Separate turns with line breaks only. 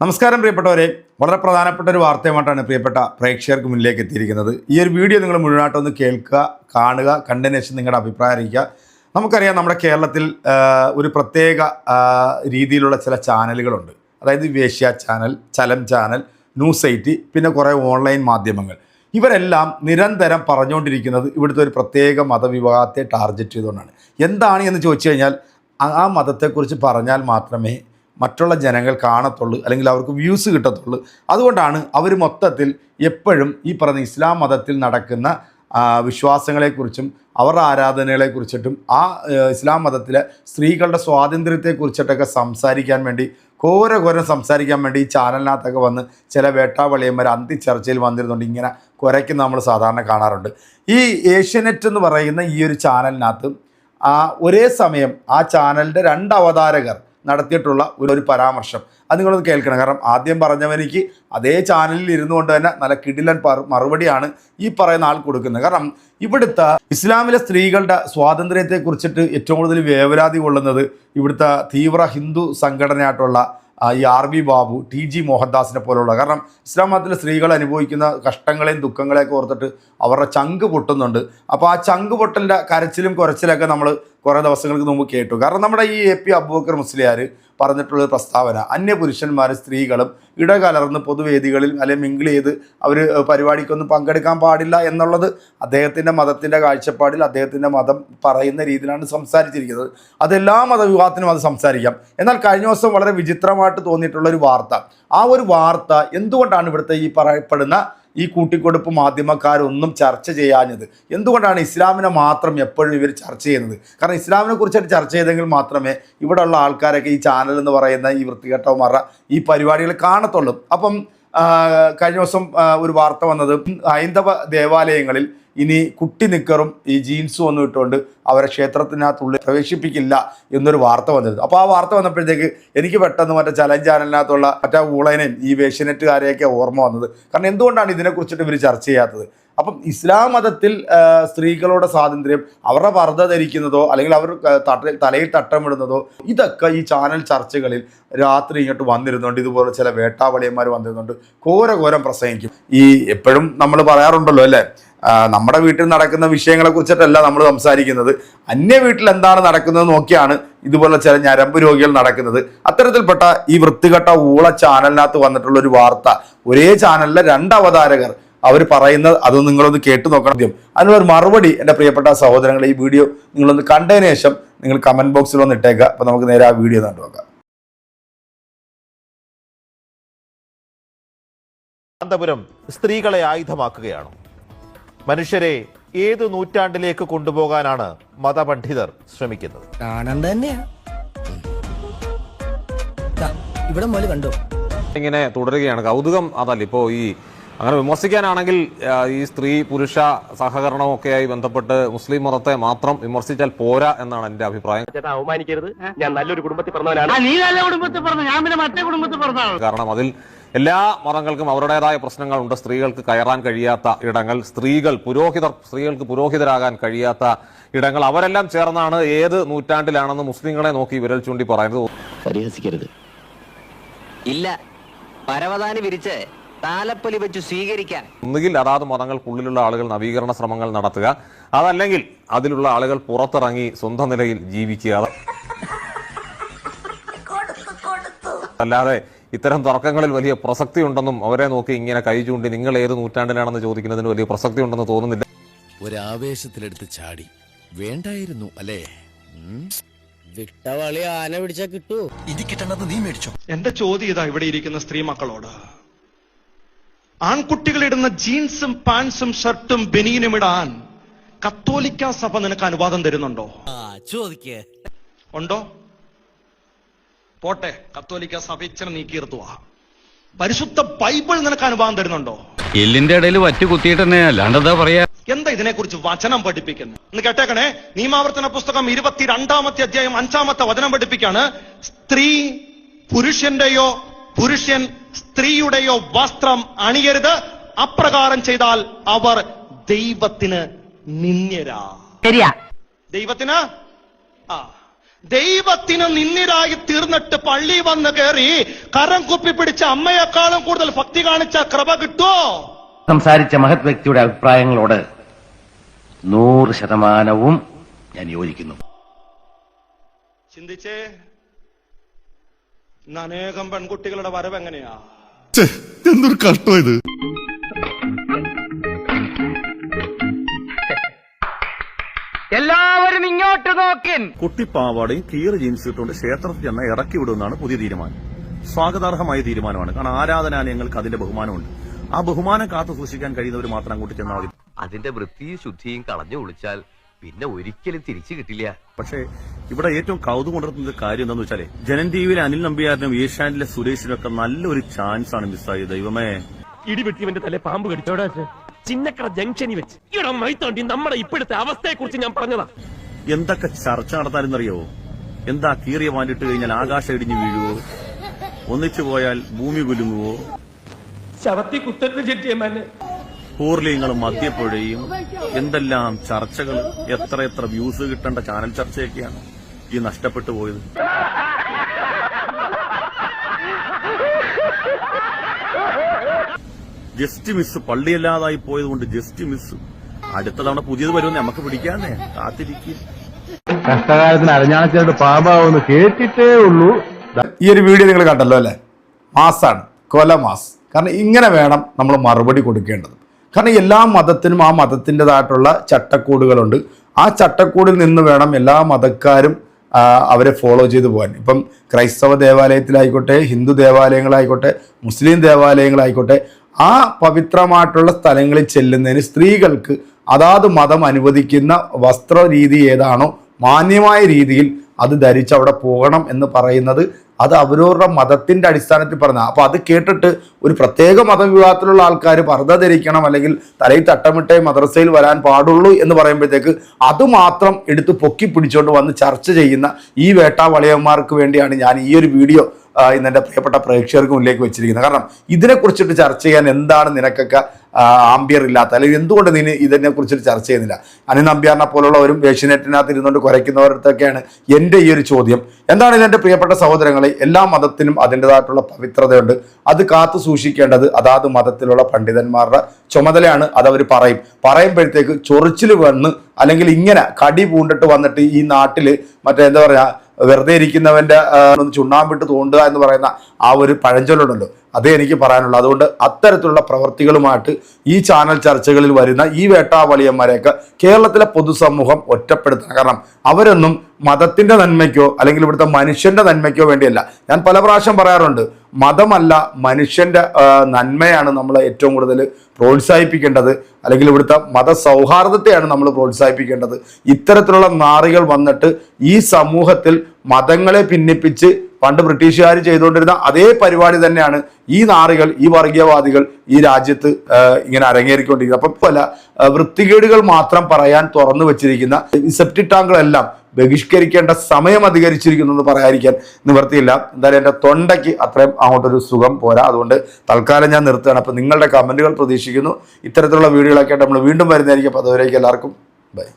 നമസ്കാരം പ്രിയപ്പെട്ടവരെ. വളരെ പ്രധാനപ്പെട്ട ഒരു വാർത്തയുമായിട്ടാണ് പ്രിയപ്പെട്ട പ്രേക്ഷകർക്ക് മുന്നിലേക്ക് എത്തിയിരിക്കുന്നത്. ഈ ഒരു വീഡിയോ നിങ്ങൾ മുഴുവനായിട്ടൊന്ന് കേൾക്കുക കാണുക കണ്ടതിന് നിങ്ങളുടെ അഭിപ്രായം അറിയിക്കുക. നമുക്കറിയാം നമ്മുടെ കേരളത്തിൽ ഒരു പ്രത്യേക രീതിയിലുള്ള ചില ചാനലുകളുണ്ട്. അതായത് വേശ്യ ചാനൽ ചലം ചാനൽ ന്യൂസ് എയ്റ്റ് പിന്നെ കുറേ ഓൺലൈൻ മാധ്യമങ്ങൾ. ഇവരെല്ലാം നിരന്തരം പറഞ്ഞുകൊണ്ടിരിക്കുന്നത് ഇവിടുത്തെ ഒരു പ്രത്യേക മതവിഭാഗത്തെ ടാർഗറ്റ് ചെയ്തുകൊണ്ടാണ്. എന്താണ് എന്ന് ചോദിച്ചു കഴിഞ്ഞാൽ ആ മതത്തെക്കുറിച്ച് പറഞ്ഞാൽ മാത്രമേ മറ്റുള്ള ജനങ്ങൾ കാണത്തുള്ളൂ അല്ലെങ്കിൽ അവർക്ക് വ്യൂസ് കിട്ടത്തുള്ളൂ. അതുകൊണ്ടാണ് അവർ മൊത്തത്തിൽ എപ്പോഴും ഈ പറഞ്ഞ ഇസ്ലാം മതത്തിൽ നടക്കുന്ന വിശ്വാസങ്ങളെക്കുറിച്ചും അവരുടെ ആരാധനകളെക്കുറിച്ചിട്ടും ആ ഇസ്ലാം മതത്തിലെ സ്ത്രീകളുടെ സ്വാതന്ത്ര്യത്തെക്കുറിച്ചിട്ടൊക്കെ സംസാരിക്കാൻ വേണ്ടി ഘോര ഘോരം സംസാരിക്കാൻ വേണ്ടി ഈ ചാനലിനകത്തൊക്കെ വന്ന് ചില വേട്ടാവളിയന്മാർ അന്തിച്ചർച്ചയിൽ വന്നിരുന്നുണ്ട് ഇങ്ങനെ കുരയ്ക്കുന്ന നമ്മൾ സാധാരണ കാണാറുണ്ട്. ഈ ഏഷ്യനെറ്റ് എന്ന് പറയുന്ന ഈ ഒരു ചാനലിനകത്ത് ഒരേ സമയം ആ ചാനലിന്റെ രണ്ട് അവതാരകർ നടത്തിയിട്ടുള്ള ഒരു പരാമർശം. അത് നിങ്ങളൊന്ന് കേൾക്കണം. കാരണം ആദ്യം പറഞ്ഞവനിക്ക് അതേ ചാനലിൽ ഇരുന്നു കൊണ്ട് തന്നെ നല്ല കിടിലൻ മറുപടിയാണ് ഈ പറയുന്ന ആൾ കൊടുക്കുന്നത്. കാരണം ഇവിടുത്തെ ഇസ്ലാമിലെ സ്ത്രീകളുടെ സ്വാതന്ത്ര്യത്തെ കുറിച്ചിട്ട് ഏറ്റവും കൂടുതൽ വേവലാതി കൊള്ളുന്നത് ഇവിടുത്തെ തീവ്ര ഹിന്ദു സംഘടനയായിട്ടുള്ള ഈ R B Babu T G മോഹൻദാസിനെ പോലുള്ള കാരണം ഇസ്ലാം മതത്തിലെ സ്ത്രീകൾ അനുഭവിക്കുന്ന കഷ്ടങ്ങളെയും ദുഃഖങ്ങളെയൊക്കെ ഓർത്തിട്ട് അവരുടെ ചങ്ക് പൊട്ടുന്നുണ്ട്. അപ്പോൾ ആ ചങ്ക് പൊട്ടലിന്റെ കരച്ചിലും കുറച്ചിലൊക്കെ നമ്മൾ കുറേ ദിവസങ്ങൾക്ക് മുമ്പ് കേട്ടു. കാരണം നമ്മുടെ ഈ എ പി അബൂബക്കർ മുസ്ലിയാർ പറഞ്ഞിട്ടുള്ളൊരു പ്രസ്താവന അന്യ പുരുഷന്മാർ സ്ത്രീകളും ഇടകലർന്ന് പൊതുവേദികളിൽ അല്ലെങ്കിൽ മിങ്കിൾ ചെയ്ത് അവർ പരിപാടിക്കൊന്നും പങ്കെടുക്കാൻ പാടില്ല എന്നുള്ളത് അദ്ദേഹത്തിന്റെ മതത്തിന്റെ കാഴ്ചപ്പാടിൽ അദ്ദേഹത്തിന്റെ മതം പറയുന്ന രീതിയിലാണ് സംസാരിച്ചിരിക്കുന്നത്. അതെല്ലാ മതവിഭാഗത്തിനും അത് സംസാരിക്കാം. എന്നാൽ കഴിഞ്ഞ ദിവസം വളരെ വിചിത്രമായിട്ട് തോന്നിയിട്ടുള്ള ഒരു വാർത്ത. ആ ഒരു വാർത്ത എന്തുകൊണ്ടാണ് ഇവിടുത്തെ ഈ പറയപ്പെടുന്ന ഈ കൂട്ടിക്കൊടുപ്പ് മാധ്യമക്കാരൊന്നും ചർച്ച ചെയ്യാഞ്ഞത്. എന്തുകൊണ്ടാണ് ഇസ്ലാമിനെ മാത്രം എപ്പോഴും ഇവർ ചർച്ച ചെയ്യുന്നത്? കാരണം ഇസ്ലാമിനെ കുറിച്ചായിട്ട് ചർച്ച ചെയ്തെങ്കിൽ മാത്രമേ ഇവിടെയുള്ള ആൾക്കാരൊക്കെ ഈ ചാനൽ എന്ന് പറയുന്ന ഈ വൃത്തികെട്ടവന്മാരുടെ ഈ പരിപാടികൾ കാണത്തുള്ളൂ. അപ്പം കഴിഞ്ഞ ദിവസം ഒരു വാർത്ത വന്നത് ഹൈന്ദവ ദേവാലയങ്ങളിൽ ഇനി കുട്ടി നിക്കറും ഈ ജീൻസും ഒന്നും ഇട്ടുകൊണ്ട് അവരെ ക്ഷേത്രത്തിനകത്തുള്ളിൽ പ്രവേശിപ്പിക്കില്ല എന്നൊരു വാർത്ത വന്നിരുന്നു. അപ്പോൾ ആ വാർത്ത വന്നപ്പോഴത്തേക്ക് എനിക്ക് പെട്ടെന്ന് മറ്റേ ചലഞ്ച് ചാനലിനകത്തുള്ള മറ്റേ ഊളനെയും ഈ വേഷ്യനെറ്റുകാരെയൊക്കെ ഓർമ്മ വന്നത്. കാരണം എന്തുകൊണ്ടാണ് ഇതിനെക്കുറിച്ചിട്ട് ഇവർ ചർച്ച ചെയ്യാത്തത്? അപ്പം ഇസ്ലാം മതത്തിൽ സ്ത്രീകളുടെ സ്വാതന്ത്ര്യം അവരുടെ പർദ്ദ ധരിക്കുന്നതോ അല്ലെങ്കിൽ അവർ തലയിൽ തട്ടമിടുന്നതോ ഇതൊക്കെ ഈ ചാനൽ ചർച്ചകളിൽ രാത്രി ഇങ്ങോട്ട് വന്നിരുന്നുണ്ട് ഇതുപോലെ ചില വേട്ടാവളിയന്മാർ വന്നിരുന്നുണ്ട് ഘോര ഘോരം പ്രസംഗിക്കും. ഈ എപ്പോഴും നമ്മൾ പറയാറുണ്ടല്ലോ അല്ലേ? നമ്മുടെ വീട്ടിൽ നടക്കുന്ന വിഷയങ്ങളെ കുറിച്ചിട്ടല്ല നമ്മൾ സംസാരിക്കുന്നത്. അന്യ വീട്ടിൽ എന്താണ് നടക്കുന്നത് നോക്കിയാണ് ഇതുപോലെ ചില ഞരമ്പ് രോഗികൾ നടക്കുന്നത്. അത്തരത്തിൽപ്പെട്ട ഈ വൃത്തികെട്ട ഊള ചാനലിനകത്ത് വന്നിട്ടുള്ള ഒരു വാർത്ത ഒരേ ചാനലിലെ രണ്ട് അവതാരകർ അവർ പറയുന്നത് അത് നിങ്ങളൊന്ന് കേട്ടു നോക്കണം അതിനുള്ള ഒരു മറുപടി എന്റെ പ്രിയപ്പെട്ട സഹോദരങ്ങൾ ഈ വീഡിയോ നിങ്ങളൊന്ന് കണ്ടതിന് ശേഷം നിങ്ങൾ കമന്റ് ബോക്സിൽ ഒന്ന് ഇട്ടേക്കുക. അപ്പോൾ നമുക്ക് നേരെ ആ വീഡിയോ കണ്ടു നോക്കാം.
കാന്തപുരം സ്ത്രീകളെ ആയുധമാക്കുകയാണ്. മനുഷ്യരെ ഏത് നൂറ്റാണ്ടിലേക്ക് കൊണ്ടുപോകാനാണ് മതപണ്ഡിതർ ശ്രമിക്കുന്നത്?
കാണാൻ തന്നെയാ. ദാ, ഇവിടെ മുതൽ കണ്ടോ?
ഇങ്ങനെ തുടരുകയാണ്. കൗതുകം അതല്ല. ഇപ്പോ ഈ അങ്ങനെ വിമർശിക്കാനാണെങ്കിൽ ഈ സ്ത്രീ പുരുഷ സഹകരണമൊക്കെയായി ബന്ധപ്പെട്ട് മുസ്ലിം മതത്തെ മാത്രം വിമർശിച്ചാൽ പോരാ എന്നാണ് എന്റെ അഭിപ്രായം.
ചേട്ടാ അവമാനിക്കരുത്. ഞാൻ നല്ലൊരു കുടുംബത്തിൽ പറഞ്ഞവനാണ്
നീ നല്ല കുടുംബത്തിൽ പറഞ്ഞു ഞാൻ പിന്നെ മറ്റേ കുടുംബത്തിൽ
കാരണം അതിൽ എല്ലാ മതങ്ങൾക്കും അവരുടേതായ പ്രശ്നങ്ങളുണ്ട്. സ്ത്രീകൾക്ക് കയറാൻ കഴിയാത്ത ഇടങ്ങൾ സ്ത്രീകൾ പുരോഹിതർ സ്ത്രീകൾക്ക് പുരോഹിതരാകാൻ കഴിയാത്ത ഇടങ്ങൾ. അവരെല്ലാം ചേർന്നാണ് ഏത് നൂറ്റാണ്ടിലാണെന്ന് മുസ്ലിങ്ങളെ നോക്കി വിരൽ ചൂണ്ടി പറയുന്നത്.
പരിഹസിക്കരുത്.
ഇല്ല. പരവതാനി വിരിച്ച് താലപ്പൊലി വെച്ച് സ്വീകരിക്കാൻ.
ഒന്നുകിൽ അതാത് മതങ്ങൾക്കുള്ളിലുള്ള ആളുകൾ നവീകരണ ശ്രമങ്ങൾ നടത്തുക. അതല്ലെങ്കിൽ അതിലുള്ള ആളുകൾ പുറത്തിറങ്ങി സ്വന്തം നിലയിൽ ജീവിക്കുക അല്ലാതെ ഇത്തരം തർക്കങ്ങളിൽ വലിയ പ്രസക്തി ഉണ്ടെന്നും അവരെ നോക്കി ഇങ്ങനെ കൈ ചൂണ്ടി നിങ്ങൾ ഏത് നൂറ്റാണ്ടിലാണെന്ന് ചോദിക്കുന്നതിന് വലിയ പ്രസക്തി ഉണ്ടെന്ന് തോന്നുന്നില്ല.
ഒരാവേശത്തിലെടുത്ത് ചാടി. വേണ്ടായിരുന്നു അല്ലേ?
വിട്ടവളി ആന പിടിച്ചാ കിട്ടൂ.
ഇനി കിട്ടണത് നീ മേടിച്ചോ.
എന്റെ ചോദ്യം ഇതാ ഇവിടെ ഇരിക്കുന്ന സ്ത്രീ മക്കളോട്. ആൺകുട്ടികൾ ഇടുന്ന ജീൻസും പാൻസും ഷർട്ടും ബനീനും ഇടാൻ കത്തോലിക്ക സഭ നിനക്ക് അനുവാദം തരുന്നുണ്ടോ?
ചോദിക്കേ.
ഉണ്ടോ? പോട്ടെ കത്തോലിക്ക സഭ ഇച്ചിരി നീക്കിയിരുത്തുക പരിശുദ്ധ ബൈബിൾ നിനക്ക് അനുഭവം തരുന്നുണ്ടോ?
എല്ലിന്റെ ഇടയിൽ വറ്റു കുത്തിയിട്ട് തന്നെ അല്ലാണ്ടെന്താ പറയാ?
എന്താ ഇതിനെക്കുറിച്ച് വചനം പഠിപ്പിക്കുന്നത് എന്ന് കേട്ടേക്കണേ. നിയമാവർത്തന പുസ്തകം ഇരുപത്തിരണ്ടാമത്തെ അധ്യായം അഞ്ചാമത്തെ വചനം പഠിപ്പിക്കാണ്. സ്ത്രീ പുരുഷന്റെയോ പുരുഷൻ സ്ത്രീയുടെയോ വസ്ത്രം അണിയരുത്. അപ്രകാരം ചെയ്താൽ അവർ ദൈവത്തിന് നിന്യരാ
ശരിയാ.
ദൈവത്തിന്? ആ. ദൈവത്തിന് നിന്നിരായി തീർന്നിട്ട് പള്ളി വന്ന് കയറി കരം കുപ്പി പിടിച്ച അമ്മയെക്കാളും കൂടുതൽ ഭക്തി കാണിച്ച കൃപ കിട്ടുമോ
സംസാരിച്ച മഹത് വ്യക്തിയുടെ അഭിപ്രായങ്ങളോട് നൂറ് ശതമാനവും ഞാൻ യോജിക്കുന്നു.
ചിന്തിച്ചേ ഇന്ന് അനേകം പെൺകുട്ടികളുടെ വരവ് എങ്ങനെയാ?
എന്തൊരു കഷ്ടം ഇത്.
എല്ലാവരും ഇങ്ങോട്ട് നോക്കിൻ.
കുട്ടിപ്പാവാടയും കീറ് ജീൻസ് ഇട്ടുകൊണ്ട് ക്ഷേത്രത്തിൽ ചെന്ന ഇറക്കി വിടുമെന്നാണ് പുതിയ തീരുമാനം. സ്വാഗതാർഹമായ തീരുമാനമാണ്. കാരണം ആരാധനാലയങ്ങൾക്ക് അതിന്റെ ബഹുമാനമുണ്ട്. ആ ബഹുമാനം കാത്തു സൂക്ഷിക്കാൻ കഴിയുന്നവർ മാത്രം അങ്ങോട്ട് ചെന്നാൽ മതി.
അതിന്റെ വൃത്തിയും ശുദ്ധിയും കളഞ്ഞു വിളിച്ചാൽ പിന്നെ ഒരിക്കലും തിരിച്ചു കിട്ടില്ല.
പക്ഷേ ഇവിടെ ഏറ്റവും കൗതുകം ഉണർത്തുന്ന ഒരു കാര്യം എന്താന്ന് വെച്ചാലേ ജനൻ ടിവിയിലെ അനിൽ നമ്പിയാറിനും ഏഷ്യാനിലെ സുരേഷിനും ഒക്കെ നല്ലൊരു ചാൻസ് ആണ് മിസ്സായത് ദൈവമേ.
ഇടിവെട്ടിവന്റെ തലേ പാമ്പ് കടിച്ചോടാ ചിന്നക്കട ജംഗ്ഷനിൽ വെച്ച്. ഇവിടെ മൈത്തോണ്ടി നമ്മുടെ ഇപ്പോഴത്തെ അവസ്ഥയെ കുറിച്ച് ഞാൻ പറഞ്ഞതാ.
എന്തൊക്കെ ചർച്ച നടത്താനെന്നറിയോ? എന്താ കീറിയ വാണ്ടിട്ട് കഴിഞ്ഞാൽ ആകാശം ഇടിഞ്ഞു വീഴുവോ? ഒന്നിച്ചു പോയാൽ ഭൂമി കുലുങ്ങുവോ?
ശവത്തി കുത്തരുത് ചെട്ടിയമ്മനെ
പൂർലിങ്ങളും മദ്യപ്പുഴയും എന്തെല്ലാം ചർച്ചകൾ എത്ര എത്ര വ്യൂസ് കിട്ടേണ്ട ചാനൽ ചർച്ചയൊക്കെയാണ് ഈ നഷ്ടപ്പെട്ടു പോയത്. ജസ്റ്റ് മിസ് പള്ളിയല്ലാതായി പോയത് കൊണ്ട് ജസ്റ്റ് മിസ് അടുത്ത തവണ പുതിയത് വരുമെന്ന് നമുക്ക് പിടിക്കാന്നേ കാത്തിരിക്കും.
കഷ്ടകാലത്തിന് അരഞ്ഞാണച്ചായിട്ട് പാമ്പാവുമെന്ന് കേട്ടിട്ടേ ഉള്ളൂ.
ഈ ഒരു വീഡിയോ നിങ്ങൾ കണ്ടല്ലോ അല്ലേ? മാസാണ്. കൊല മാസ് കാരണം ഇങ്ങനെ വേണം നമ്മൾ മറുപടി കൊടുക്കേണ്ടത്. കാരണം എല്ലാ മതത്തിനും ആ മതത്തിന്റെതായിട്ടുള്ള ചട്ടക്കൂടുകളുണ്ട്. ആ ചട്ടക്കൂടിൽ നിന്ന് വേണം എല്ലാ മതക്കാരും അവരെ ഫോളോ ചെയ്തു പോകാൻ. ഇപ്പം ക്രൈസ്തവ ദേവാലയത്തിലായിക്കോട്ടെ ഹിന്ദു ദേവാലയങ്ങളായിക്കോട്ടെ മുസ്ലിം ദേവാലയങ്ങളായിക്കോട്ടെ ആ പവിത്രമായിട്ടുള്ള സ്ഥലങ്ങളിൽ ചെല്ലുന്നതിന് സ്ത്രീകൾക്ക് അതാത് മതം അനുവദിക്കുന്ന വസ്ത്രരീതി ഏതാണോ മാന്യമായ രീതിയിൽ അത് ധരിച്ച് അവിടെ പോകണം എന്ന് പറയുന്നത് അത് അവരവരുടെ മതത്തിന്റെ അടിസ്ഥാനത്തിൽ പറഞ്ഞ. അപ്പോൾ അത് കേട്ടിട്ട് ഒരു പ്രത്യേക മതവിഭാഗത്തിലുള്ള ആൾക്കാർ പർദ്ദ ധരിക്കണം അല്ലെങ്കിൽ തലയിൽ തട്ടമിട്ടേ മദ്രസയിൽ വരാൻ പാടുള്ളൂ എന്ന് പറയുമ്പോഴത്തേക്ക് അതുമാത്രം എടുത്ത് പൊക്കി പിടിച്ചുകൊണ്ട് വന്ന് ചർച്ച ചെയ്യുന്ന ഈ വേട്ടാവളിയന്മാർക്ക് വേണ്ടിയാണ് ഞാൻ ഈ ഒരു വീഡിയോ ഇന്ന് എന്റെ പ്രിയപ്പെട്ട പ്രേക്ഷകർക്ക് മുന്നിലേക്ക് വെച്ചിരിക്കുന്നത്. കാരണം ഇതിനെക്കുറിച്ചിട്ട് ചർച്ച ചെയ്യാൻ എന്താണ് നിനക്കൊക്കെ ആംബിയർ ഇല്ലാത്ത അല്ലെങ്കിൽ എന്തുകൊണ്ട് നീ ഇതിനെ കുറിച്ചിട്ട് ചർച്ച ചെയ്യുന്നില്ല? അനിൽ നമ്പ്യാറിനെ പോലുള്ളവരും ഏഷ്യനെറ്റിനകത്ത് ഇരുന്നുകൊണ്ട് കുറയ്ക്കുന്നവരടുത്തൊക്കെയാണ് എന്റെ ഈ ഒരു ചോദ്യം. എന്താണ് ഇതിന്റെ പ്രിയപ്പെട്ട സഹോദരങ്ങളെ എല്ലാ മതത്തിനും അതിന്റെതായിട്ടുള്ള പവിത്രതയുണ്ട്. അത് കാത്തു സൂക്ഷിക്കേണ്ടത് അതാത് മതത്തിലുള്ള പണ്ഡിതന്മാരുടെ ചുമതലയാണ് അതവർ പറയും. പറയുമ്പോഴത്തേക്ക് ചൊറിച്ചിൽ വന്ന് അല്ലെങ്കിൽ ഇങ്ങനെ കടി പൂണ്ടിട്ട് വന്നിട്ട് ഈ നാട്ടിൽ മറ്റേ എന്താ പറയുക വെറുതെ ഇരിക്കുന്നവന്റെ ചുണ്ണാമ്പിട്ട് തോണ്ടുക എന്ന് പറയുന്ന ആ ഒരു പഴഞ്ചൊല്ലുണ്ടല്ലോ. അതേ എനിക്ക് പറയാനുള്ളൂ. അതുകൊണ്ട് അത്തരത്തിലുള്ള പ്രവർത്തികളുമായിട്ട് ഈ ചാനൽ ചർച്ചകളിൽ വരുന്ന ഈ വേട്ടാവളിയന്മാരെയൊക്കെ കേരളത്തിലെ പൊതുസമൂഹം ഒറ്റപ്പെടുത്തണം. കാരണം അവരൊന്നും മതത്തിന്റെ നന്മയ്ക്കോ അല്ലെങ്കിൽ ഇവിടുത്തെ മനുഷ്യന്റെ നന്മയ്ക്കോ വേണ്ടിയല്ല. ഞാൻ പല പ്രാവശ്യം പറയാറുണ്ട് മതമല്ല മനുഷ്യന്റെ നന്മയാണ് നമ്മൾ ഏറ്റവും കൂടുതൽ പ്രോത്സാഹിപ്പിക്കേണ്ടത്. അല്ലെങ്കിൽ ഇവിടുത്തെ മത സൗഹാർദ്ദത്തെയാണ് നമ്മൾ പ്രോത്സാഹിപ്പിക്കേണ്ടത്. ഇത്തരത്തിലുള്ള നാറികൾ വന്നിട്ട് ഈ സമൂഹത്തിൽ മതങ്ങളെ ഭിന്നിപ്പിച്ച് പണ്ട് ബ്രിട്ടീഷുകാർ ചെയ്തുകൊണ്ടിരുന്ന അതേ പരിപാടി തന്നെയാണ് ഈ നാറികൾ ഈ വർഗീയവാദികൾ ഈ രാജ്യത്ത് ഇങ്ങനെ അരങ്ങേറിക്കൊണ്ടിരിക്കുന്നത്. അപ്പം പല വൃത്തികേടുകൾ മാത്രം പറയാൻ തുറന്നു വെച്ചിരിക്കുന്ന ടാങ്കുകളെല്ലാം ബഹിഷ്കരിക്കേണ്ട സമയം അധികരിച്ചിരിക്കുന്നു എന്ന് പറയാതിരിക്കാൻ നിവർത്തിയില്ല. എന്തായാലും എന്റെ തൊണ്ടയ്ക്ക് അത്രയും അങ്ങോട്ടൊരു സുഖം പോരാ. അതുകൊണ്ട് തൽക്കാലം ഞാൻ നിർത്തുകയാണ്. അപ്പോൾ നിങ്ങളുടെ കമന്റുകൾ പ്രതീക്ഷിക്കുന്നു. ഇത്തരത്തിലുള്ള വീഡിയോകളൊക്കെ നമ്മൾ വീണ്ടും വരുന്നതായിരിക്കും. അപ്പോൾ അതുവരേക്കും എല്ലാവർക്കും. ബൈ.